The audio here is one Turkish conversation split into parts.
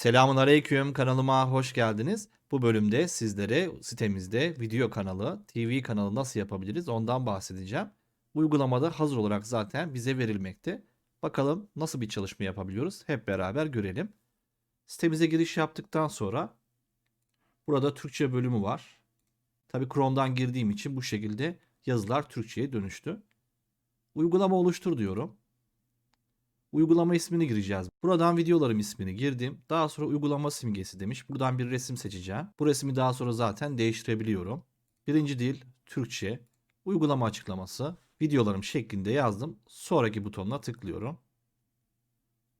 Selamun Aleyküm kanalıma hoş geldiniz. Bu bölümde sizlere sitemizde video kanalı, TV kanalı nasıl yapabiliriz ondan bahsedeceğim. Uygulamada hazır olarak zaten bize verilmekte. Bakalım nasıl bir çalışma yapabiliyoruz hep beraber görelim. Sitemize giriş yaptıktan sonra burada Türkçe bölümü var. Tabi Chrome'dan girdiğim için bu şekilde yazılar Türkçe'ye dönüştü. Uygulama oluştur diyorum. Uygulama ismini gireceğiz. Buradan videolarım ismini girdim. Daha sonra uygulama simgesi demiş. Buradan bir resim seçeceğim. Bu resmi daha sonra zaten değiştirebiliyorum. Birinci dil Türkçe. Uygulama açıklaması. Videolarım şeklinde yazdım. Sonraki butonuna tıklıyorum.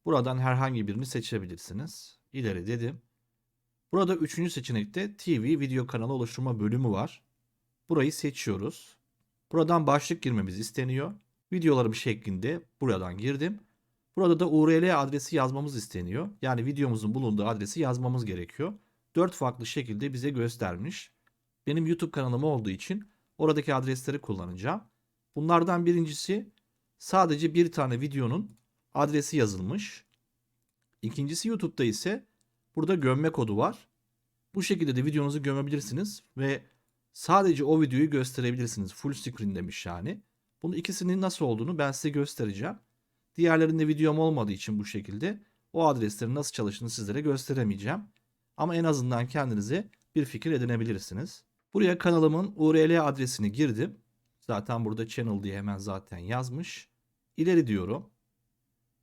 Buradan herhangi birini seçebilirsiniz. İleri dedim. Burada üçüncü seçenekte TV video kanalı oluşturma bölümü var. Burayı seçiyoruz. Buradan başlık girmemiz isteniyor. Videolarım şeklinde buradan girdim. Burada da URL adresi yazmamız isteniyor. Yani videomuzun bulunduğu adresi yazmamız gerekiyor. Dört farklı şekilde bize göstermiş. Benim YouTube kanalım olduğu için oradaki adresleri kullanacağım. Bunlardan birincisi sadece bir tane videonun adresi yazılmış. İkincisi YouTube'da ise burada gömme kodu var. Bu şekilde de videonuzu gömebilirsiniz ve sadece o videoyu gösterebilirsiniz. Full screen demiş yani. Bunun ikisinin nasıl olduğunu ben size göstereceğim. Diğerlerinde videom olmadığı için bu şekilde o adreslerin nasıl çalıştığını sizlere gösteremeyeceğim. Ama en azından kendinize bir fikir edinebilirsiniz. Buraya kanalımın URL adresini girdim. Zaten burada channel diye hemen zaten yazmış. İleri diyorum.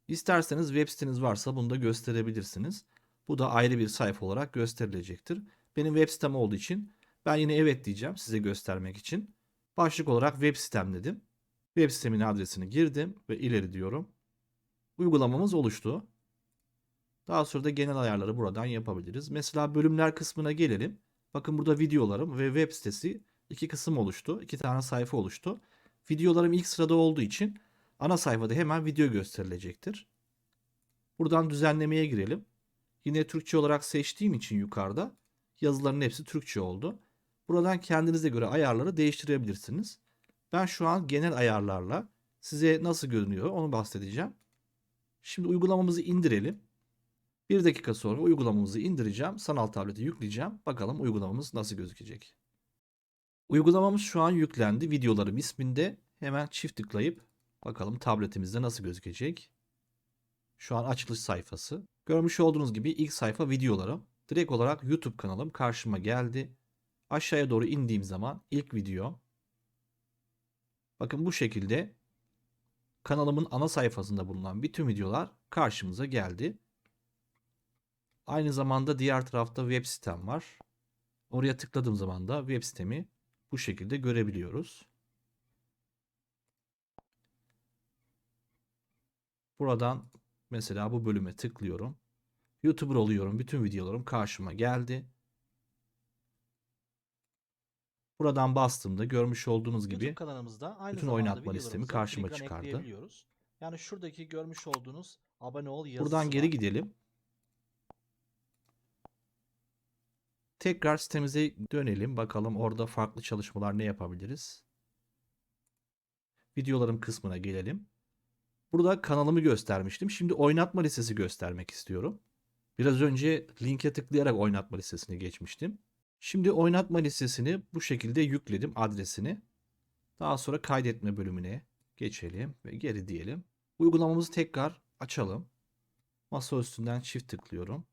İsterseniz web siteniz varsa bunu da gösterebilirsiniz. Bu da ayrı bir sayfa olarak gösterilecektir. Benim web sitem olduğu için ben yine evet diyeceğim size göstermek için. Başlık olarak web sitem dedim. Web sitemin adresini girdim ve ileri diyorum uygulamamız oluştu. Daha sonra da genel ayarları buradan yapabiliriz. Mesela bölümler kısmına gelelim. Bakın burada videolarım ve web sitesi iki kısım oluştu. iki tane sayfa oluştu. Videolarım ilk sırada olduğu için ana sayfada hemen video gösterilecektir. Buradan düzenlemeye girelim. Yine Türkçe olarak seçtiğim için yukarıda yazıların hepsi Türkçe oldu. Buradan kendinize göre ayarları değiştirebilirsiniz. Ben şu an genel ayarlarla size nasıl görünüyor onu bahsedeceğim. Şimdi uygulamamızı indirelim. Bir dakika sonra uygulamamızı indireceğim. Sanal tablete yükleyeceğim. Bakalım uygulamamız nasıl gözükecek. Uygulamamız şu an yüklendi. Videolarım isminde. Hemen çift tıklayıp bakalım tabletimizde nasıl gözükecek. Şu an açılış sayfası. Görmüş olduğunuz gibi ilk sayfa videolarım. Direkt olarak YouTube kanalım karşıma geldi. Aşağıya doğru indiğim zaman ilk video. Bakın bu şekilde kanalımın ana sayfasında bulunan bütün videolar karşımıza geldi. Aynı zamanda diğer tarafta web sitem var. Oraya tıkladığım zaman da web sitemi bu şekilde görebiliyoruz. Buradan mesela bu bölüme tıklıyorum. YouTuber oluyorum. Bütün videolarım karşıma geldi. Buradan bastığımda görmüş olduğunuz gibi YouTube kanalımızda aynı bütün oynatma listemi karşıma çıkardı. Yani şuradaki görmüş olduğunuz abone ol yazısı Buradan geri var. gidelim. Tekrar sitemize dönelim. Bakalım orada farklı çalışmalar ne yapabiliriz. Videolarım kısmına gelelim. Burada kanalımı göstermiştim. Şimdi oynatma listesi göstermek istiyorum. Biraz önce linke tıklayarak oynatma listesine geçmiştim. Şimdi oynatma listesini bu şekilde yükledim adresini. Daha sonra kaydetme bölümüne geçelim ve geri diyelim. Uygulamamızı tekrar açalım. Masa üstünden çift tıklıyorum.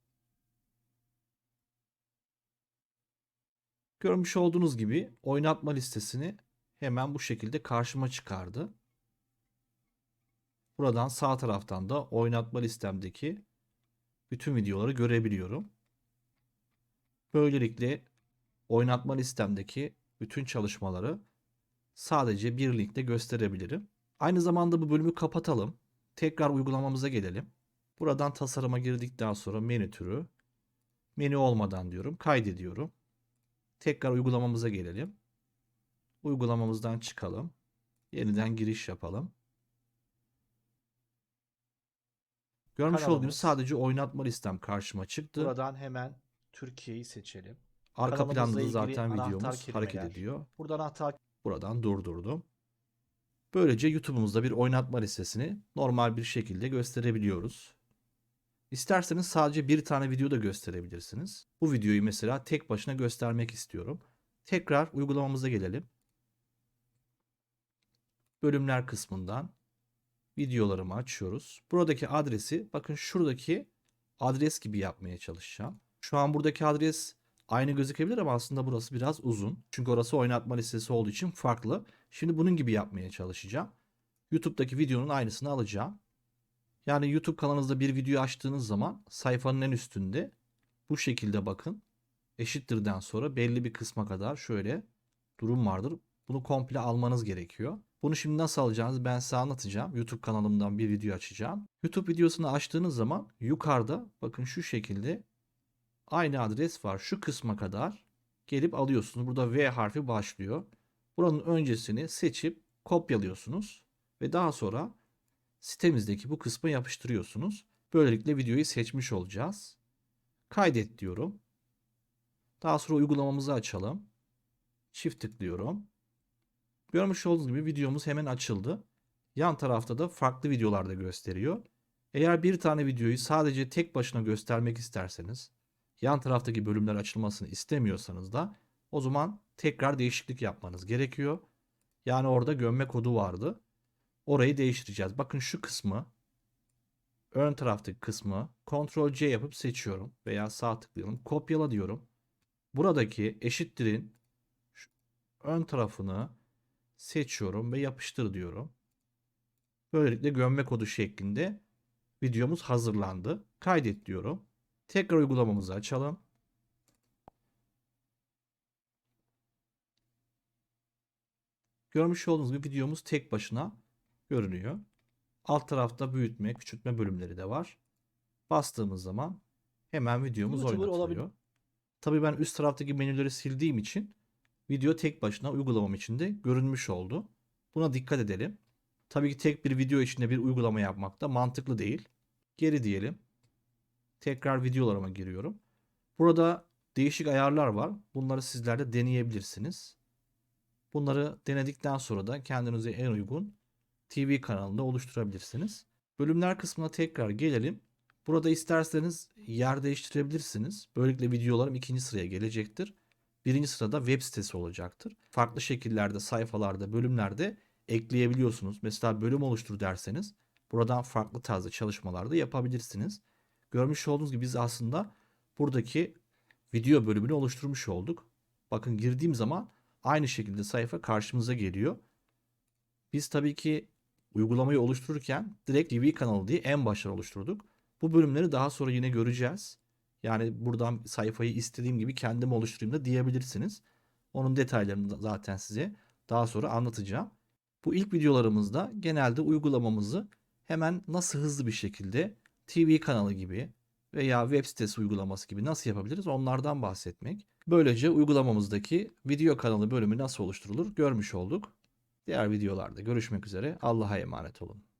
Görmüş olduğunuz gibi oynatma listesini hemen bu şekilde karşıma çıkardı. Buradan sağ taraftan da oynatma listemdeki bütün videoları görebiliyorum. Böylelikle oynatma listemdeki bütün çalışmaları sadece bir linkle gösterebilirim. Aynı zamanda bu bölümü kapatalım. Tekrar uygulamamıza gelelim. Buradan tasarıma girdikten sonra menü türü, menü olmadan diyorum, kaydediyorum. Tekrar uygulamamıza gelelim. Uygulamamızdan çıkalım. Yeniden giriş yapalım. Görmüş olduğunuz sadece oynatma listem karşıma çıktı. Buradan hemen Türkiye'yi seçelim. Arka planda da zaten anahtar videomuz hareket ediyor. Buradan hata Buradan durdurdum. Böylece YouTube'umuzda bir oynatma listesini normal bir şekilde gösterebiliyoruz. İsterseniz sadece bir tane video da gösterebilirsiniz. Bu videoyu mesela tek başına göstermek istiyorum. Tekrar uygulamamıza gelelim. Bölümler kısmından videolarımı açıyoruz. Buradaki adresi bakın şuradaki adres gibi yapmaya çalışacağım. Şu an buradaki adres aynı gözükebilir ama aslında burası biraz uzun. Çünkü orası oynatma listesi olduğu için farklı. Şimdi bunun gibi yapmaya çalışacağım. YouTube'daki videonun aynısını alacağım. Yani YouTube kanalınızda bir video açtığınız zaman sayfanın en üstünde bu şekilde bakın. Eşittirden sonra belli bir kısma kadar şöyle durum vardır. Bunu komple almanız gerekiyor. Bunu şimdi nasıl alacağınızı ben size anlatacağım. YouTube kanalımdan bir video açacağım. YouTube videosunu açtığınız zaman yukarıda bakın şu şekilde aynı adres var. Şu kısma kadar gelip alıyorsunuz. Burada V harfi başlıyor. Buranın öncesini seçip kopyalıyorsunuz ve daha sonra sitemizdeki bu kısma yapıştırıyorsunuz. Böylelikle videoyu seçmiş olacağız. Kaydet diyorum. Daha sonra uygulamamızı açalım. Çift tıklıyorum. Görmüş olduğunuz gibi videomuz hemen açıldı. Yan tarafta da farklı videolarda gösteriyor. Eğer bir tane videoyu sadece tek başına göstermek isterseniz, yan taraftaki bölümler açılmasını istemiyorsanız da o zaman tekrar değişiklik yapmanız gerekiyor. Yani orada gömme kodu vardı. Orayı değiştireceğiz. Bakın şu kısmı ön taraftaki kısmı Ctrl C yapıp seçiyorum veya sağ tıklıyorum. Kopyala diyorum. Buradaki eşittirin ön tarafını seçiyorum ve yapıştır diyorum. Böylelikle gömme kodu şeklinde videomuz hazırlandı. Kaydet diyorum. Tekrar uygulamamızı açalım. Görmüş olduğunuz gibi videomuz tek başına görünüyor. Alt tarafta büyütme, küçültme bölümleri de var. Bastığımız zaman hemen videomuz YouTuber oynatılıyor. olabilir. Tabii ben üst taraftaki menüleri sildiğim için video tek başına uygulamam içinde görünmüş oldu. Buna dikkat edelim. Tabii ki tek bir video içinde bir uygulama yapmak da mantıklı değil. Geri diyelim. Tekrar videolarıma giriyorum. Burada değişik ayarlar var. Bunları sizler de deneyebilirsiniz. Bunları denedikten sonra da kendinize en uygun TV kanalında oluşturabilirsiniz. Bölümler kısmına tekrar gelelim. Burada isterseniz yer değiştirebilirsiniz. Böylelikle videolarım ikinci sıraya gelecektir. Birinci sırada web sitesi olacaktır. Farklı şekillerde, sayfalarda, bölümlerde ekleyebiliyorsunuz. Mesela bölüm oluştur derseniz buradan farklı tarzda çalışmalarda yapabilirsiniz. Görmüş olduğunuz gibi biz aslında buradaki video bölümünü oluşturmuş olduk. Bakın girdiğim zaman aynı şekilde sayfa karşımıza geliyor. Biz tabii ki uygulamayı oluştururken direkt TV kanalı diye en baştan oluşturduk. Bu bölümleri daha sonra yine göreceğiz. Yani buradan sayfayı istediğim gibi kendim oluşturayım da diyebilirsiniz. Onun detaylarını zaten size daha sonra anlatacağım. Bu ilk videolarımızda genelde uygulamamızı hemen nasıl hızlı bir şekilde TV kanalı gibi veya web sitesi uygulaması gibi nasıl yapabiliriz onlardan bahsetmek. Böylece uygulamamızdaki video kanalı bölümü nasıl oluşturulur görmüş olduk. Diğer videolarda görüşmek üzere. Allah'a emanet olun.